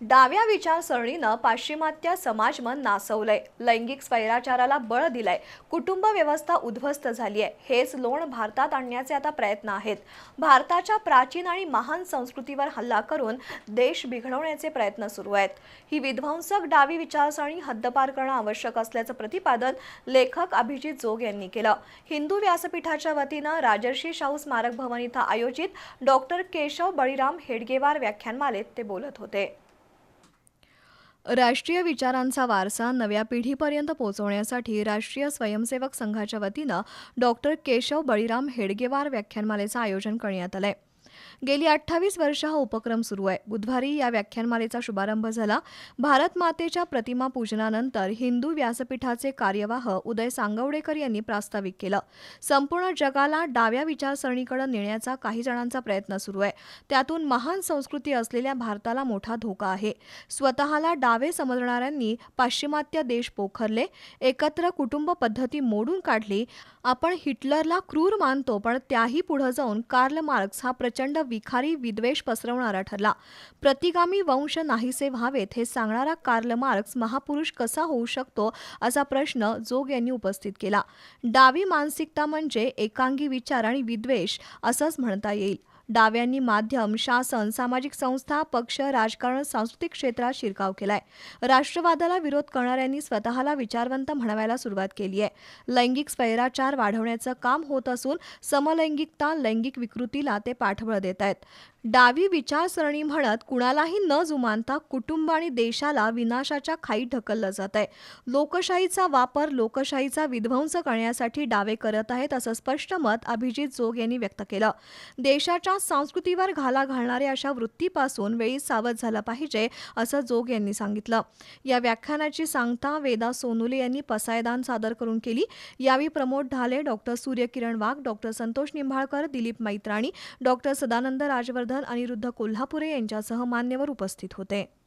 डाव्या विचारसरणीनं पाश्चिमात्य समाजमन नासवलंय. लैंगिक स्वैराचाराला बळ दिलंय. कुटुंब व्यवस्था उद्ध्वस्त झाली आहे हेच लोण भारतात आणण्याचे आता प्रयत्न आहेत. भारताच्या प्राचीन आणि महान संस्कृतीवर हल्ला करून देश बिघडवण्याचे प्रयत्न सुरू आहेत. ही विध्वंसक डावी विचारसरणी हद्दपार करणं आवश्यक असल्याचं प्रतिपादन लेखक अभिजित जोग यांनी केलं. हिंदू व्यासपीठाच्या वतीनं राजर्षी शाहू स्मारक भवन इथं आयोजित डॉक्टर केशव बळीराम हेडगेवार व्याख्यानमालेत ते बोलत होते. राष्ट्रीय विचारांचा वारसा नव्या पिढीपर्यंत पोहोचवण्यासाठी राष्ट्रीय स्वयंसेवक संघाच्या वतीनं डॉक्टर केशव बळीराम हेडगेवार व्याख्यानमालेचं आयोजन करण्यात आलंय. गेली अठ्ठावीस वर्ष हा उपक्रम सुरू आहे. बुधवारी या व्याख्यानमालेचा शुभारंभ झाला. भारत मातेच्या प्रतिमा पूजनानंतर हिंदू व्यासपीठाचे कार्यवाह उदय सांगवडेकर यांनी प्रास्ताविक केलं. संपूर्ण जगाला डाव्या विचारसरणीकडे नेण्याचा काही जणांचा प्रयत्न सुरू आहे. त्यातून महान संस्कृती असलेल्या भारताला मोठा धोका आहे. स्वतःला डावे समजणाऱ्यांनी पाश्चिमात्य देश पोखरले. एकत्र कुटुंब पद्धती मोडून काढली. आपण हिटलरला क्रूर मानतो पण त्याही पुढे जाऊन कार्ल मार्क्स हा प्रचंड विखारी विद्वेष पसरवणारा ठरला. प्रतिगामी वंश नाहीसे व्हावेत हे सांगणारा कार्ल मार्क्स महापुरुष कसा होऊ शकतो असा प्रश्न जोग यांनी उपस्थित केला. डावी मानसिकता म्हणजे एकांगी विचार आणि विद्वेष असंच म्हणता येईल. डाव्यांनी माध्यम शासन सामाजिक संस्था पक्ष राजकारण सांस्कृतिक क्षेत्रात शिरकाव केलाय. राष्ट्रवादाला विरोध करणाऱ्यांनी स्वतःला विचारवंत म्हणावायला सुरुवात केली आहे. लैंगिक स्वैराचार वाढवण्याचं काम होत असून समलैंगिकता लैंगिक विकृतीला ते पाठबळ देत आहेत. डावी विचारसरणी म्हणत कुणालाही न जुमानता कुटुंब आणि देशाला विनाशाच्या खाईत ढकललं जात आहे. लोकशाहीचा वापर लोकशाहीचा विध्वंस करण्यासाठी डावे करत आहेत असं स्पष्ट मत अभिजित जोग यांनी व्यक्त केलं. देशाच्या संस्कृतीवर घाला घालणाऱ्या अशा वृत्तीपासून वेळी सावध झालं पाहिजे असं जोग यांनी सांगितलं. या व्याख्यानाची सांगता वेदा सोनुले यांनी पसायदान सादर करून केली. यावेळी Pramod Dhale doctor Suryakiran Wagh doctor Santosh Nimbalkar Dilip Maitrani doctor Sadanand Rajvardhan Aniruddha Kolhapure यांच्यासह मान्यवर उपस्थित होते.